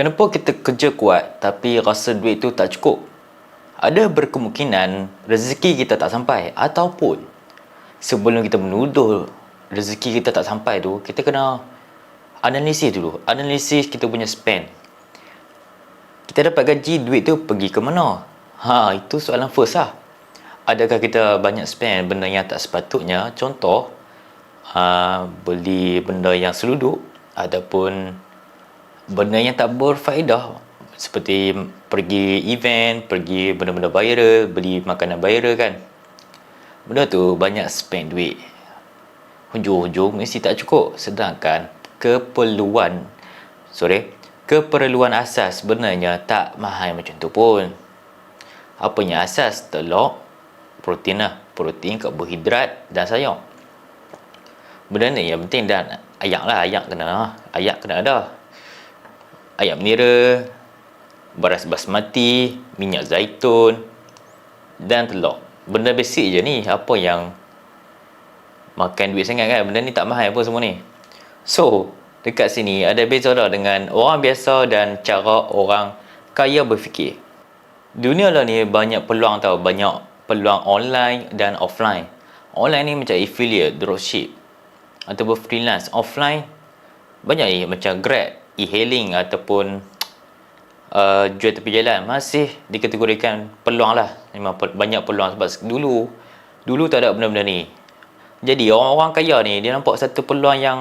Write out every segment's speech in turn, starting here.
Kenapa kita kerja kuat tapi rasa duit tu tak cukup? Ada berkemungkinan rezeki kita tak sampai ataupun sebelum kita menuduh rezeki kita tak sampai tu, kita kena analisis dulu. Analisis kita punya spend. Kita dapat gaji, duit tu pergi ke mana? Ha, itu soalan first lah. Adakah kita banyak spend benda yang tak sepatutnya? Contoh, uh, beli benda yang seluduk ataupun benda yang tak berfaedah seperti pergi event, pergi benda-benda viral, beli makanan viral kan. Benda tu banyak spend duit. Hujung-hujung mesti tak cukup. Sedangkan keperluan, sorry, keperluan asas sebenarnya tak mahal macam tu pun. Apanya asas? Telur, protein lah. Protein, karbohidrat dan sayur. Benda ni yang penting dan ayak lah. Ayak kena. Ayak kena ada ayam nira, beras basmati, minyak zaitun dan telur. Benda basic je ni. Apa yang makan duit sangat kan? Benda ni tak mahal pun semua ni. So, dekat sini ada beza dah dengan orang biasa dan cara orang kaya berfikir. Dunia lah ni banyak peluang tau. Banyak peluang online dan offline. Online ni macam affiliate, dropship ataupun freelance. Offline banyak ni macam Grab, e-hailing ataupun uh, jual tepi jalan masih dikategorikan peluang lah. Memang banyak peluang sebab dulu dulu tak ada benda-benda ni. Jadi orang-orang kaya ni dia nampak satu peluang yang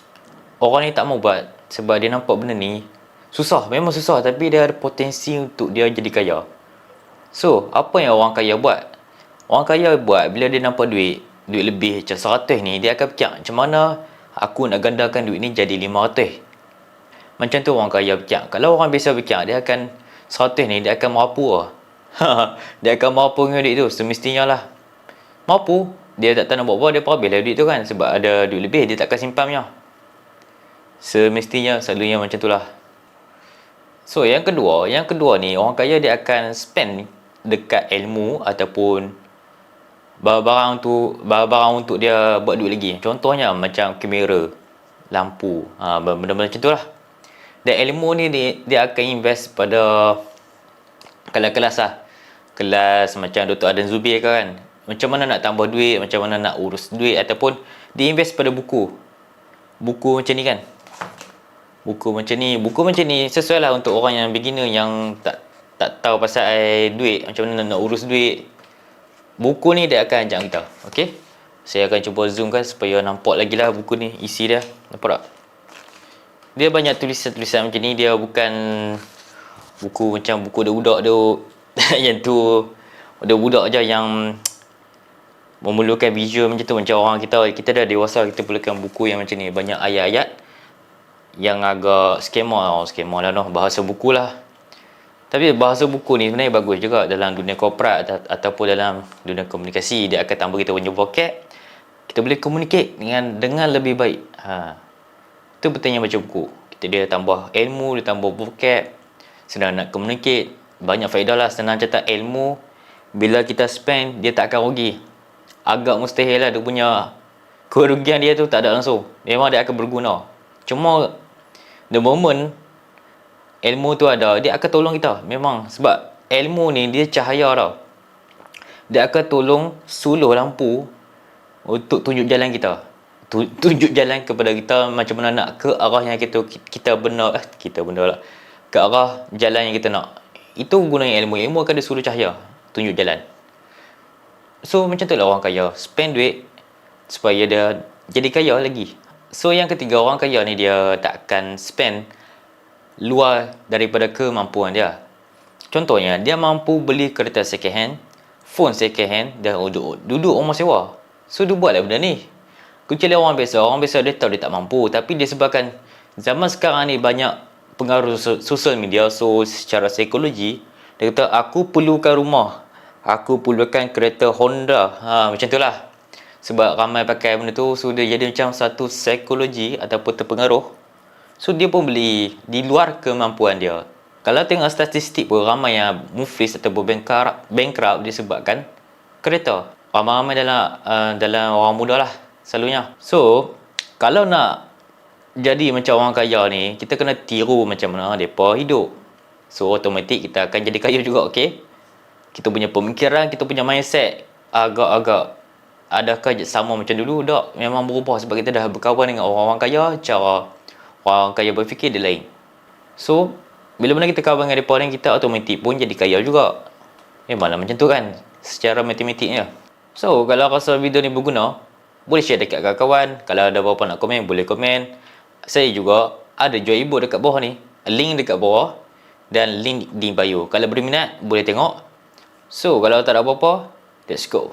orang ni tak mau buat sebab dia nampak benda ni susah. Memang susah tapi dia ada potensi untuk dia jadi kaya. So apa yang orang kaya buat? Orang kaya buat bila dia nampak duit duit lebih macam 100 ni dia akan fikir macam mana aku nak gandakan duit ni jadi 500 macam tu orang kaya fikir. Kalau orang biasa fikir, dia akan 100 ni, dia akan mampu lah. dia akan mampu dengan duit tu. Semestinya lah. Mampu. Dia tak tahu nak buat apa, dia perhabis lah duit tu kan. Sebab ada duit lebih, dia takkan simpannya. Semestinya, selalunya macam tu lah. So, yang kedua, yang kedua ni, orang kaya dia akan spend dekat ilmu ataupun barang-barang untuk barang-barang untuk dia buat duit lagi. Contohnya macam kamera, lampu, ha, benda-benda macam tu lah. Dan ilmu ni dia, dia akan invest pada kelas-kelas lah. Kelas macam Dr. Adan Zubir kan. Macam mana nak tambah duit, macam mana nak urus duit ataupun dia invest pada buku. Buku macam ni kan. Buku macam ni, buku macam ni sesuai lah untuk orang yang beginner yang tak tak tahu pasal duit, macam mana nak urus duit. Buku ni dia akan ajak kita. Okay? Saya akan cuba zoom kan supaya nampak lagi lah buku ni, isi dia. Nampak tak? Dia banyak tulisan-tulisan macam ni. Dia bukan buku macam buku budak-budak tu yang tu. Budak-budak je yang memerlukan visual macam tu. Macam orang kita kita dah dewasa kita perlukan buku yang macam ni. Banyak ayat-ayat yang agak skema. Oh, skema lah noh. Bahasa buku lah. Tapi bahasa buku ni sebenarnya bagus juga dalam dunia korporat ataupun dalam dunia komunikasi. Dia akan tambah kita punya vocab. Kita boleh communicate dengan dengan lebih baik. Ha itu pentingnya baca buku. Kita dia tambah ilmu, dia tambah vocab. Senang nak communicate. Banyak faedah lah. Senang catat ilmu. Bila kita spend, dia tak akan rugi. Agak mustahil lah dia punya kerugian dia tu tak ada langsung. Memang dia akan berguna. Cuma the moment ilmu tu ada, dia akan tolong kita. Memang sebab ilmu ni dia cahaya tau. Dia akan tolong suluh lampu untuk tunjuk jalan kita tunjuk jalan kepada kita macam mana nak ke arah yang kita kita benar eh, kita benar lah. Ke arah jalan yang kita nak. Itu gunanya ilmu. Ilmu akan dia suruh cahaya. Tunjuk jalan. So macam tu lah orang kaya. Spend duit supaya dia jadi kaya lagi. So yang ketiga orang kaya ni dia tak akan spend luar daripada kemampuan dia. Contohnya dia mampu beli kereta second hand phone second hand dan duduk rumah sewa. So dia buatlah benda ni kecuali orang biasa. Orang biasa dia tahu dia tak mampu. Tapi disebabkan zaman sekarang ni banyak pengaruh sosial media. So secara psikologi dia kata aku perlukan rumah. Aku perlukan kereta Honda. Ha, macam tu lah. Sebab ramai pakai benda tu. So dia jadi macam satu psikologi ataupun terpengaruh. So dia pun beli di luar kemampuan dia. Kalau tengok statistik pun ramai yang muflis ataupun bankrupt, bankrupt disebabkan kereta. Ramai-ramai dalam uh, dalam orang muda lah selalunya. So, kalau nak jadi macam orang kaya ni, kita kena tiru macam mana mereka hidup. So, automatik kita akan jadi kaya juga, okey? Kita punya pemikiran, kita punya mindset agak-agak adakah sama macam dulu? Tak, memang berubah sebab kita dah berkawan dengan orang-orang kaya, cara orang kaya berfikir dia lain. So, bila mana kita kawan dengan mereka ni, kita automatik pun jadi kaya juga. Memanglah macam tu kan, secara matematiknya. So, kalau rasa video ni berguna, boleh share dekat kawan-kawan. Kalau ada apa-apa nak komen, boleh komen. Saya juga ada jual ebook dekat bawah ni. Link dekat bawah dan link di bio. Kalau berminat, boleh tengok. So, kalau tak ada apa-apa, let's go.